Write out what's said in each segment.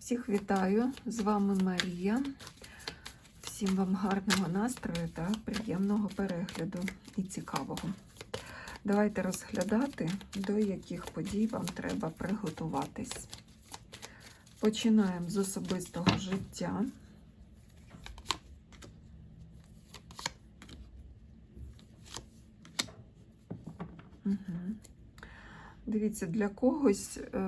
Всіх вітаю! З вами Марія. Всім вам гарного настрою та приємного перегляду і цікавого. Давайте розглядати, до яких подій вам треба приготуватись. Починаємо з особистого життя. Угу. Дивіться, для когось, е,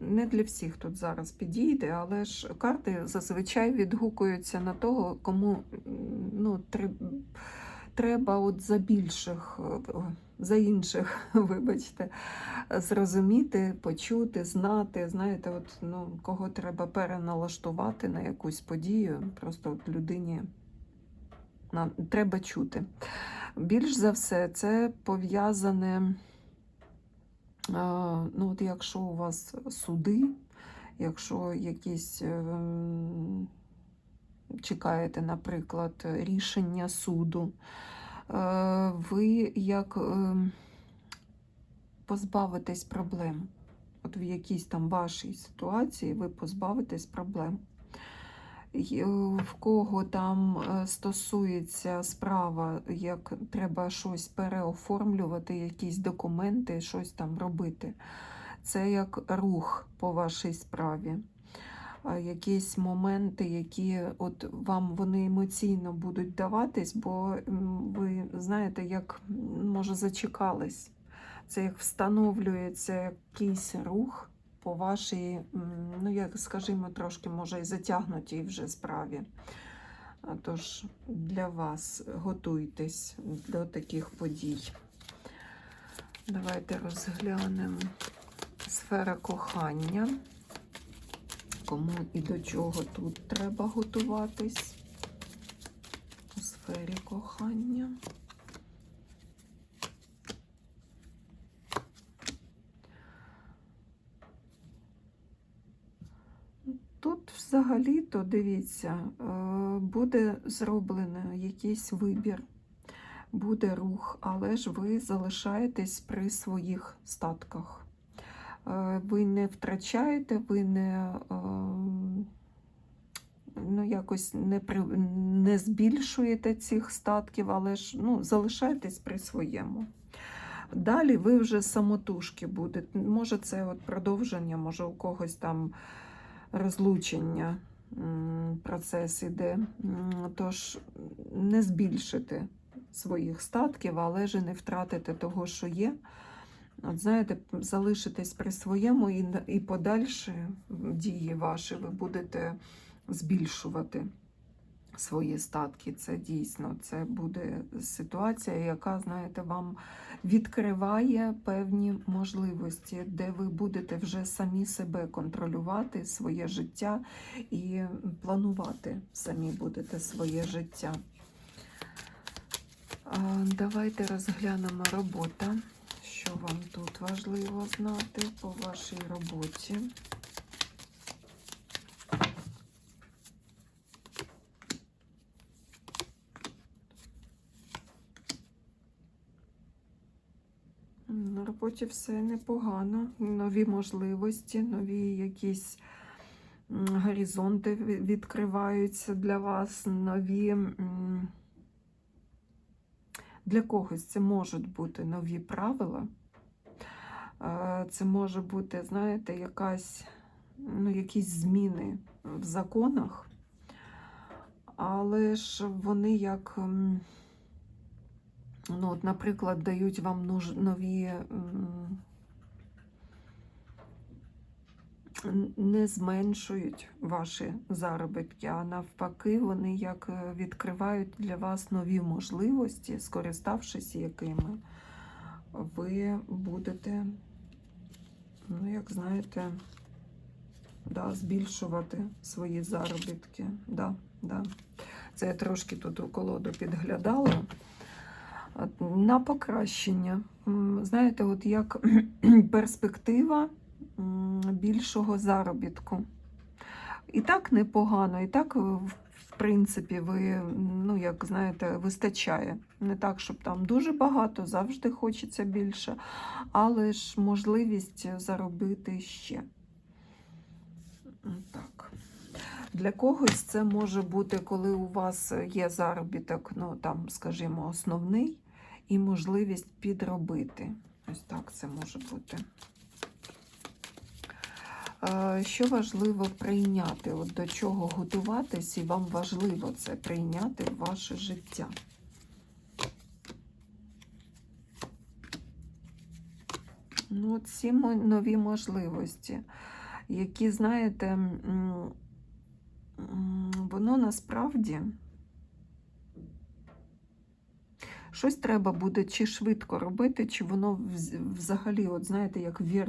не для всіх тут зараз підійде, але ж карти зазвичай відгукуються на того, кому ну, треба от за більших, е, за інших, вибачте, зрозуміти, почути, знати. Знаєте, от, ну, кого треба переналаштувати на якусь подію, просто от людині на, треба чути. Більш за все, це пов'язане. А, Ну, от якщо у вас суди, якщо якісь ем, чекаєте, наприклад, рішення суду, е, ви як позбавитесь проблем. От в якійсь там вашій ситуації ви позбавитесь проблем. Е, В кого там е, стосується справа, як треба щось переоформлювати, якісь документи, щось там робити. Це як рух по вашій справі. Якісь моменти, які от вам вони емоційно будуть даватись, бо ви знаєте, як може зачекались. Це як встановлюється якийсь рух по вашій, ну як скажімо, трошки може і затягнутій вже справі. Тож для вас готуйтесь до таких подій. Давайте розглянемо сфера кохання. Кому і до чого тут треба готуватись у сфері кохання. Тут взагалі-то дивіться, е, буде зроблено якийсь вибір, буде рух, але ж ви залишаєтесь при своїх статках. Е, Ви не втрачаєте, ви не, е, ну, якось не, при, не збільшуєте цих статків, але ж ну, залишаєтесь при своєму. Далі ви вже самотужки будете. Може, це от продовження, може, у когось там розлучення процес іде. Тож не збільшити своїх статків, але ж не втратити того, що є. От знаєте, залишитись при своєму і, і подальші дії ваші ви будете збільшувати свої статки. Це дійсно це буде ситуація, яка, знаєте, вам відкриває певні можливості, де ви будете вже самі себе контролювати, своє життя і планувати самі будете своє життя. Давайте розглянемо робота. Що вам тут важливо знати по вашій роботі? На роботі все непогано. Нові можливості, нові якісь горизонти відкриваються для вас, нові. Для когось це можуть бути нові правила. Е, Це може бути, знаєте, якась, ну, якісь зміни в законах, але ж вони як. Ну, от, наприклад, дають вам нові не зменшують ваші заробітки, а навпаки, вони як е, відкривають для вас нові можливості, скориставшись якими ви будете, ну, як знаєте, да, збільшувати свої заробітки. Да, да. Це я трошки тут у колоду підглядала. На покращення. Знаєте, от як перспектива більшого заробітку. І так непогано, і так, в принципі, ви, ну, як знаєте, вистачає. Не так, щоб там дуже багато, завжди хочеться більше, але ж можливість заробити ще. Так. Для когось це може бути, коли у вас є заробіток, ну там, скажімо, основний, і можливість підробити. Ось так це може бути. Е, Що важливо прийняти? От до чого готуватись, і вам важливо це прийняти в ваше життя. Ну, от ці нові можливості, які, знаєте, воно насправді щось треба буде чи швидко робити, чи воно взагалі, от знаєте, як вір,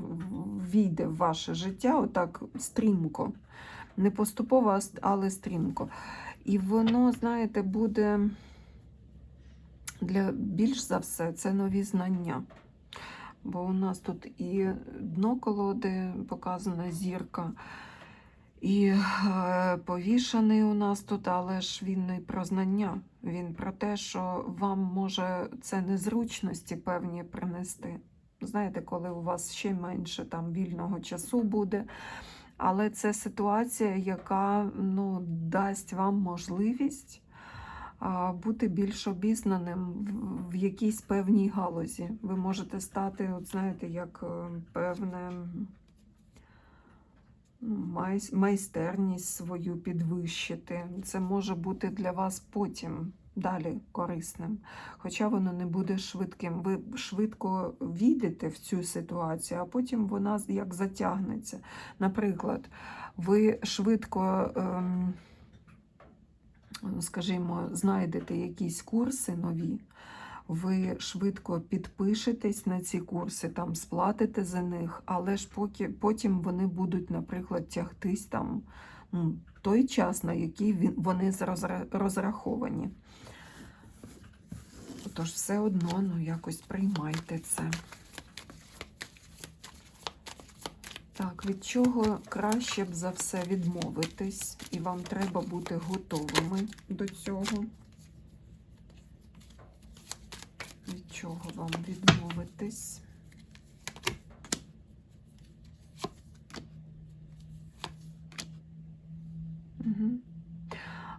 війде в ваше життя, отак стрімко. Не поступово, але стрімко. І воно, знаєте, буде для більш за все це нові знання. Бо у нас тут і дно колоди показана зірка, і е, повішаний у нас тут, але ж він не про знання. Він про те, що вам може це незручності певні принести. Знаєте, коли у вас ще менше там вільного часу буде. Але це ситуація, яка ну, дасть вам можливість бути більш обізнаним в, якійсь певній галузі. Ви можете стати, от знаєте, як е, певне майстерність свою підвищити. Це може бути для вас потім далі корисним. Хоча воно не буде швидким. Ви швидко війдете в цю ситуацію, а потім вона як затягнеться. Наприклад, ви швидко. Ем, скажімо, знайдете якісь курси нові, ви швидко підпишетесь на ці курси, там сплатите за них, але ж поки потім вони будуть, наприклад, тягтись там ну, той час, на який він, вони розраховані. Тож все одно ну, якось приймайте це. Так, від чого краще б за все відмовитись, і вам треба бути готовими до цього. Від чого вам відмовитись?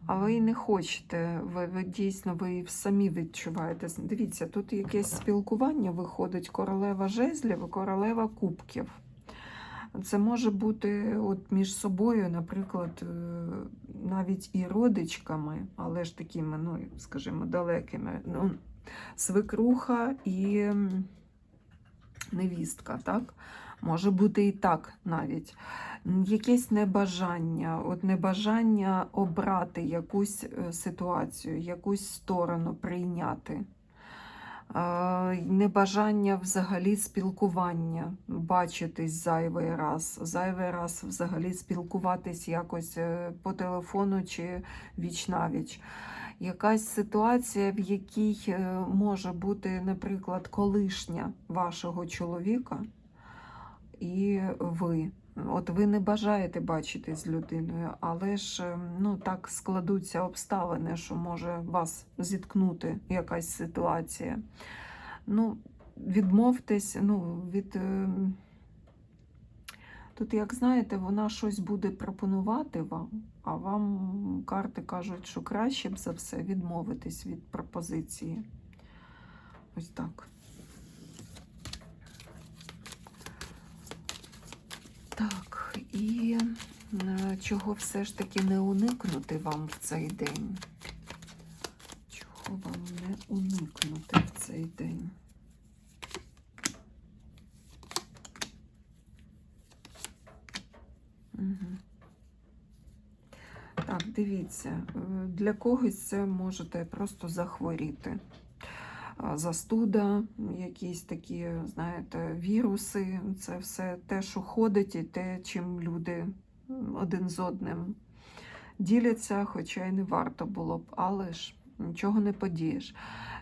А ви не хочете, ви, ви дійсно ви самі відчуваєте. Дивіться, тут якесь спілкування виходить королева жезлів королева кубків. Це може бути от між собою, наприклад, е, навіть і родичками, але ж такими, ну, скажімо, далекими. Ну, свекруха і невістка, так? Може бути і так навіть. Якесь небажання, от небажання обрати якусь е, ситуацію, якусь сторону прийняти. Небажання взагалі спілкування, бачитись зайвий раз, зайвий раз взагалі спілкуватись якось е, по телефону чи віч навіч. Якась ситуація, в якій е, може бути, наприклад, колишня вашого чоловіка, і ви. От ви не бажаєте бачити з людиною, але ж е, ну, так складуться обставини, що може вас зіткнути якась ситуація. Ну, відмовтесь, ну, від. Тут, як знаєте, вона щось буде пропонувати вам, а вам карти кажуть, що краще б за все відмовитись від пропозиції. Ось так. Так, і е, чого все ж таки не уникнути вам в цей день? Чого вам не уникнути в цей день? Угу. Так, дивіться, е, для когось це можете просто захворіти. Застуда, якісь такі, знаєте, віруси, це все те, що ходить, і те, чим люди один з одним діляться, хоча й не варто було б, але ж нічого не подієш.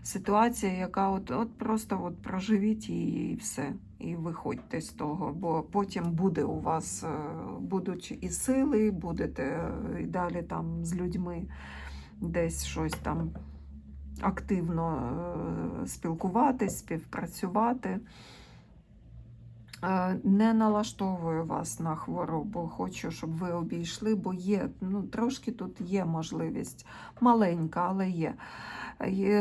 Ситуація, яка от, от просто от проживіть її і все, і виходьте з того, бо потім буде у вас е, будуть і сили, будете е, і далі там з людьми десь щось там активно е, спілкуватись, співпрацювати. Е, Не налаштовую вас на хворобу, хочу, щоб ви обійшли, бо є, ну, трошки тут є можливість, маленька, але є.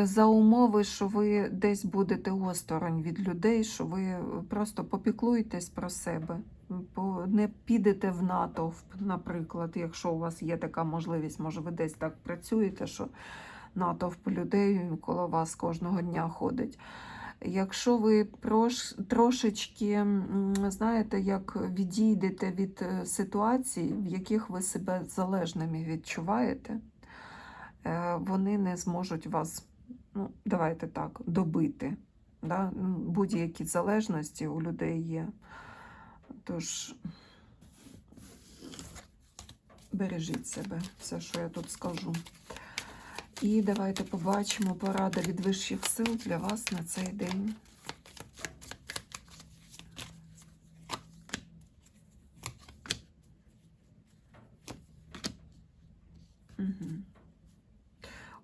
За умови, що ви десь будете осторонь від людей, що ви просто попіклуєтесь про себе, не підете в натовп, наприклад, якщо у вас є така можливість, може ви десь так працюєте, що натовп людей коло вас кожного дня ходить. Якщо ви трошечки, знаєте, як відійдете від е, ситуацій, в яких ви себе залежними відчуваєте, е, вони не зможуть вас, ну, давайте так, добити. Да? Ну, Будь-які залежності у людей є. Тож бережіть себе, все, що я тут скажу. І давайте побачимо порада від вищих сил для вас на цей день.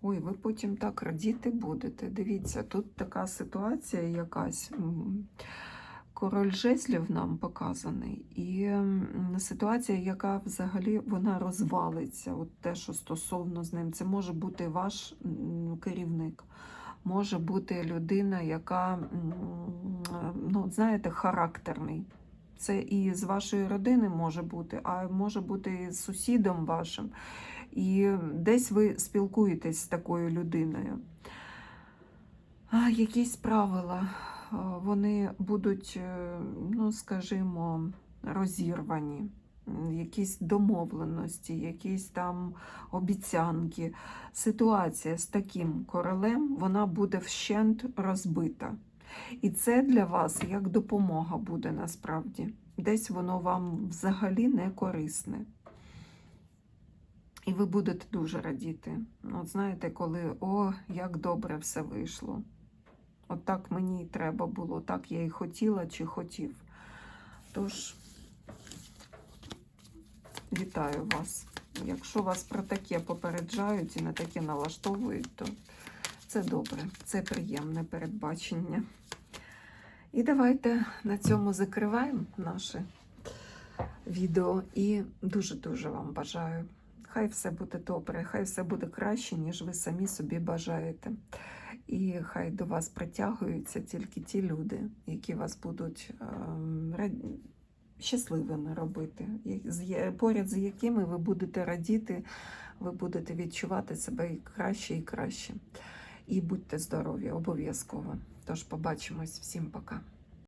Ой, ви потім так радіти будете. Дивіться, тут така ситуація якась. Король жезлів нам показаний, і ситуація, яка взагалі вона розвалиться. От те, що стосовно з ним, це може бути ваш керівник, може бути людина, яка, ну, знаєте, характерний. Це і з вашої родини може бути, а може бути і з сусідом вашим. І десь ви спілкуєтесь з такою людиною. А, якісь правила вони будуть, е, ну скажімо, розірвані, якісь домовленості, якісь там обіцянки. Ситуація з таким королем вона буде вщент розбита. І це для вас як допомога буде насправді. Десь воно вам взагалі не корисне. І ви будете дуже радіти. От знаєте, коли о, як добре все вийшло. От так мені і треба було, так я і хотіла чи хотів. Тож, вітаю вас. Якщо вас про таке попереджають і на таке налаштовують, то це добре, це приємне передбачення. І давайте на цьому закриваємо наше відео. І дуже-дуже вам бажаю. Хай все буде добре, хай все буде краще, ніж ви самі собі бажаєте. І хай до вас притягуються тільки ті люди, які вас будуть ем, щасливими робити, поряд з якими ви будете радіти, ви будете відчувати себе і краще і краще. І будьте здорові, обов'язково. Тож побачимось. Всім пока.